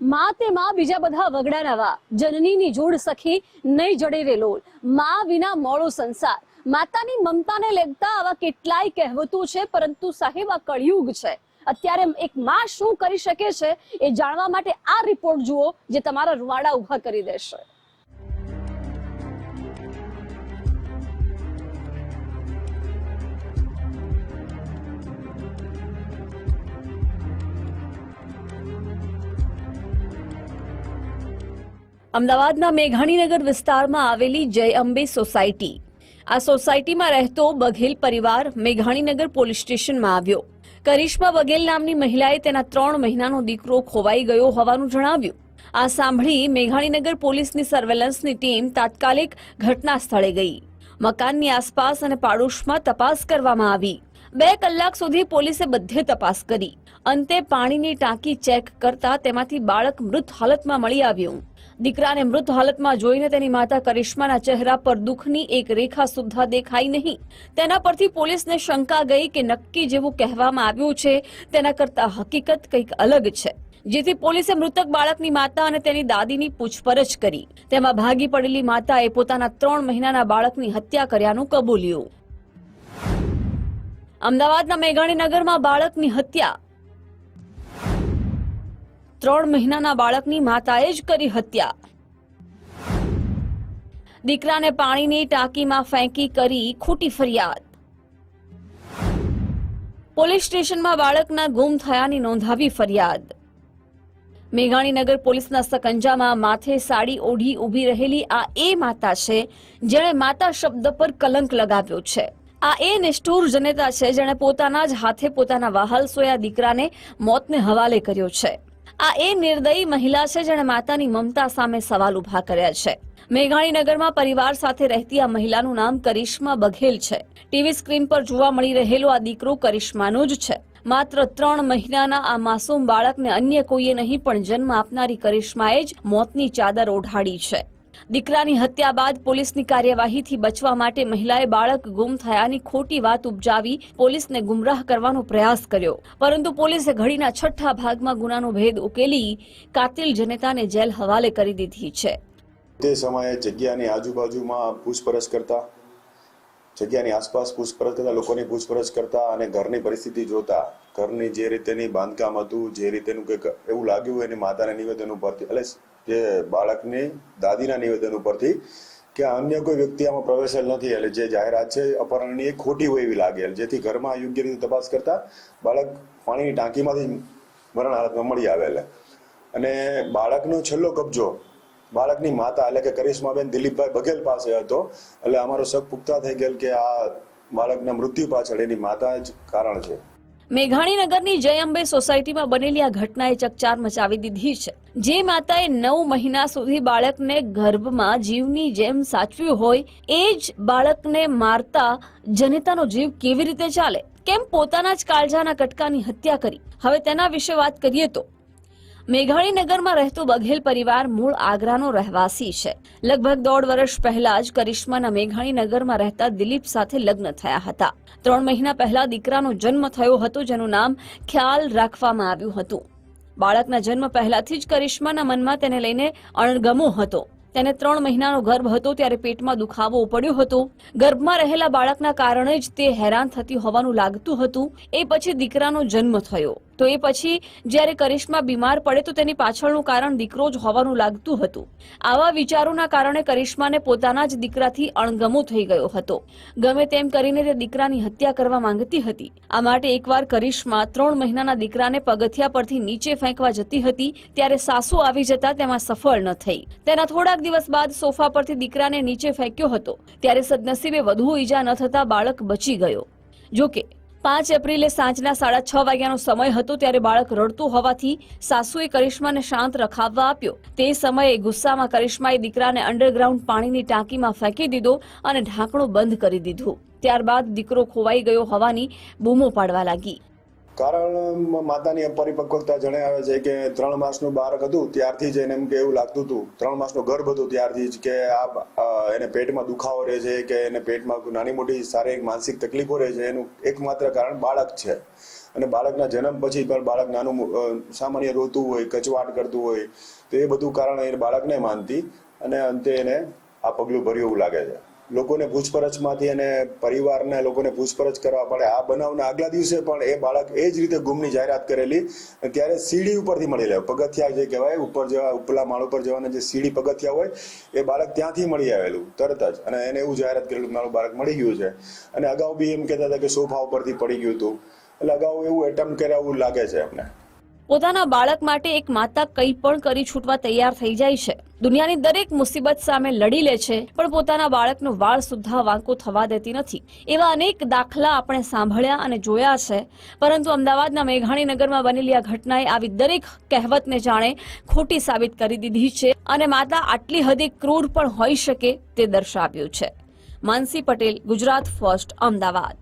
માં તે માં બીજા બધા વગડા નવા. જનનીની જોડ સખી નહીં જડે રે લોલ. માં વિના મોળો સંસાર. માતાની મમતાને લેગતા આવા કેટલાય કહેવતો છે, પરંતુ સાહેબ આ કળિયુગ છે. અત્યારે એક માં શું કરી શકે છે એ જાણવા માટે આ રિપોર્ટ જુઓ, જે તમારા રૂવાડા ઊભા કરી દેશે. અમદાવાદના મેઘાણીનગર વિસ્તારમાં આવેલી જય અંબે સોસાયટી. આ સોસાયટીમાં રહેતો બઘેલ પરિવાર મેઘાણીનગર પોલીસ સ્ટેશનમાં આવ્યો. કરિશ્મા બઘેલ નામની મહિલાએ તેના ત્રણ મહિનાનો દીકરો ખોવાઈ ગયો હોવાનું જણાવ્યું. આ સાંભળી મેઘાણીનગર પોલીસની સર્વેલન્સની ટીમ તાત્કાલિક ઘટના સ્થળે ગઈ. મકાનની આસપાસ અને પાડોશમાં તપાસ કરવામાં આવી. બે કલાક સુધી પોલીસે બધે તપાસ કરી. અંતે પાણીની ટાંકી ચેક કરતા તેમાંથી બાળક મૃત હાલતમાં મળી આવ્યું. દીકરાને મૃત હાલતમાં જોઈને તેની માતા કરિશ્માના ચહેરા પર દુઃખની એક રેખા સુદ્ધા દેખાઈ નહીં. તેના પરથી પોલીસને શંકા ગઈ કે નક્કી જેવું કહેવામાં આવ્યું છે, તેના કરતા હકીકત કંઈક અલગ છે. જેથી પોલીસે મૃતક બાળકની માતા અને તેની દાદીની પૂછપરછ કરી. તેમાં ભાગી પડેલી માતાએ પોતાના ત્રણ મહિનાના બાળકની હત્યા કર્યાનું કબૂલ્યું. અમદાવાદના મેઘાણીનગરમાં બાળકની હત્યા. ત્રણ મહિનાના બાળકની માતાએ જ કરી હત્યા. દીકરાને પાણીની ટાંકીમાં ફેંકી કરી ખોટી ફરિયાદ. પોલીસ સ્ટેશનમાં બાળકના ગુમ થયાની નોંધાવી ફરિયાદ. મેઘાણીનગર પોલીસના સકંજામાં માથે સાડી ઓઢી ઊભી રહેલી આ એ માતા છે, જેણે માતા શબ્દ પર કલંક લગાવ્યો છે. આ એ નિષ્ઠુર જનેતા છે જેણે પોતાના જ હાથે પોતાના વાહલ સોયા દીકરાને મોતને હવાલે કર્યો છે. આ એ નિર્દયી મહિલા છે જેણે માતાની મમતા સામે સવાલ ઊભા કર્યા છે. મેઘાણીનગરમાં પરિવાર સાથે રહેતી આ મહિલાનું નામ કરિશ્મા બઘેલ છે. ટીવી સ્ક્રીન પર જોવા મળી રહેલો આ દીકરો કરિશ્માનો જ છે. માત્ર ત્રણ મહિનાના આ માસૂમ બાળકને અન્ય કોઈએ નહીં પણ જન્મ આપનારી કરિશ્માએ જ મોતની ચાદર ઓઢાડી છે. દીકરાની હત્યા બાદ પોલીસની કાર્યવાહીથી બચવા માટે મહિલાએ બાળક ગુમ થયાની ખોટી વાત ઉપજાવી પોલીસને ગુમરાહ કરવાનો પ્રયાસ કર્યો. પરંતુ પોલીસે ઘડીના છઠ્ઠા ભાગમાં ગુનાનો ભેદ ઉકેલી કાતિલ જનેતાને જેલ હવાલે કરી દીધી છે. તે સમયે જગ્યાની આજુબાજુમાં પૂછપરછ કરતા, જગ્યાની આસપાસ પૂછપરછ કરતા, લોકોની પૂછપરછ કરતા અને ઘરની પરિસ્થિતિ જોતા, ઘરની જે રીતેની બાંધકામ હતું, જે રીતેનું કંઈક એવું લાગ્યું એની માતાને નિવેદન ઉપરથી એટલે જે બાળકની દાદીના નિવેદન ઉપરથી કે અન્ય કોઈ વ્યક્તિ આમાં પ્રવેશેલ નથી, એટલે જે જાહેરાત છે અપહરણની એ ખોટી હોય એવી લાગે. જેથી ઘરમાં યોગ્ય રીતે તપાસ કરતા બાળક પાણીની ટાંકીમાંથી મરણ હાલતમાં મળી આવેલ અને બાળકનો છેલ્લો કબજો બાળકની માતા એટલે કે કરિશ્માબેન દિલીપભાઈ બઘેલ પાસે હતો. એટલે અમારો શક પુખ્તા થઈ ગયેલ કે આ બાળકના મૃત્યુ પાછળ એની માતા જ કારણ છે. મેઘાણીનગરની જય અંબે સોસાયટીમાં બનેલી આ ઘટનાએ ચકચાર મચાવી દીધી છે. જે માતાએ નવ મહિના સુધી બાળકને ગર્ભમાં જીવની જેમ સાચવ્યું હોય, એ જ બાળકને મારતા જનતાનો જીવ કેવી રીતે ચાલે? કેમ પોતાના જ કાળજાના કટકાની હત્યા કરી? હવે તેના વિશે વાત કરીએ તો મેઘાણીનગરમાં રહેતો બઘેલ પરિવાર મૂળ આગ્રાનો રહેવાસી છે. લગભગ દોઢ વર્ષ પહેલા જ કરિશ્માના મેઘાણીનગરમાં રહેતા દિલીપ સાથે લગ્ન થયા હતા. ત્રણ મહિના પહેલા દીકરાનો જન્મ થયો હતો, જેનું નામ ખ્યાલ રાખવામાં આવ્યું હતું. બાળકના જન્મ પહેલાથી જ કરિશ્માના મનમાં તેને લઈને અણગમો હતો. તેને ત્રણ મહિનાનો ગર્ભ હતો, ત્યારે પેટમાં દુખાવો પડ્યો હતો. ગર્ભમાં રહેલા બાળકના કારણે જ તે હેરાન થતી હોવાનું લાગતું હતું. એ પછી દીકરાનો જન્મ થયો. તો એ પછી જ્યારે કરિશ્મા બીમાર પડે તો તેની પાછળનું કારણ દીકરો જ હોવાનું લાગતું હતું. આવા વિચારોના કારણે કરિશ્માને પોતાના જ દીકરાથી અણગમો થઈ ગયો હતો. ગમે તેમ કરીને તે દીકરાની હત્યા કરવા માંગતી હતી. આ માટે એકવાર કરિશ્મા ત્રણ મહિનાના દીકરાને પગથિયા પરથી નીચે ફેંકવા જતી હતી, ત્યારે સાસુ આવી જતા તેમાં સફળ ન થઈ. તેના થોડાક દિવસ બાદ સોફા પરથી દીકરાને નીચે ફેંક્યો હતો. ત્યારે સદનસીબે વધુ ઈજા ન થતા બાળક બચી ગયો. જોકે પાંચ એપ્રિલે સાંજના સાડા છ વાગ્યાનો સમય હતો ત્યારે બાળક રડતું હોવાથી સાસુએ કરિશ્માને શાંત રખાવવા આપ્યો. તે સમયે ગુસ્સામાં કરિશ્માએ દીકરાને અંડરગ્રાઉન્ડ પાણીની ટાંકીમાં ફેંકી દીધો અને ઢાંકણું બંધ કરી દીધું. ત્યારબાદ દીકરો ખોવાઈ ગયો હોવાની બૂમો પાડવા લાગી. કારણ માતાની અપરિપક્વતા જણાવે છે કે ત્રણ માસનું બાળક હતું, ત્યારથી જ એને એમ કે એવું લાગતું હતું. ત્રણ માસનો ગર્ભ હતો ત્યારથી જ કે આ એને પેટમાં દુખાવો રહે છે કે એને પેટમાં નાની મોટી શારીરિક માનસિક તકલીફો રહે છે, એનું એકમાત્ર કારણ બાળક છે. અને બાળકના જન્મ પછી પણ બાળક નાનું સામાન્ય રોતું હોય, કચવાટ કરતું હોય, તો એ બધું કારણ એ બાળકને માનતી અને અંતે એને આ પગલું ભર્યું એવું લાગે છે. લોકોને પૂછપરછમાંથી અને પરિવારને લોકોને પૂછપરછ કરવા પડે. આ બનાવના આગલા દિવસે પણ એ બાળક એ જ રીતે ગુમની જાહેરાત કરેલી. ત્યારે સીડી ઉપરથી મળી લે પગથિયા જે કહેવાય, ઉપર જવા, ઉપલા માળ ઉપર જવાના જે સીડી પગથિયા હોય, એ બાળક ત્યાંથી મળી આવેલું, તરત જ. અને એને એવું જાહેરાત કરેલું મારું બાળક મળી ગયું છે. અને અગાઉ બી એમ કહેતા હતા કે સોફા ઉપરથી પડી ગયું હતું. એટલે અગાઉ એવું એટેમ્પ કર્યા એવું લાગે છે અમને. પોતાના બાળક માટે એક માતા કંઈ પણ કરી છૂટવા તૈયાર થઈ જાય છે. દુનિયાની દરેક મુસીબત સામે લડી લે છે, પણ પોતાના બાળકનો વાળ સુદ્ધા વાંકો થવા દેતી નથી. એવા અનેક દાખલા આપણે સાંભળ્યા અને જોયા છે. પરંતુ અમદાવાદના મેઘાણીનગરમાં બનેલી આ ઘટનાએ આવી દરેક કહેવતને જાણે ખોટી સાબિત કરી દીધી છે અને માતા આટલી હદે ક્રૂર પણ હોઈ શકે તે દર્શાવ્યું છે. માનસી પટેલ, ગુજરાત ફર્સ્ટ, અમદાવાદ.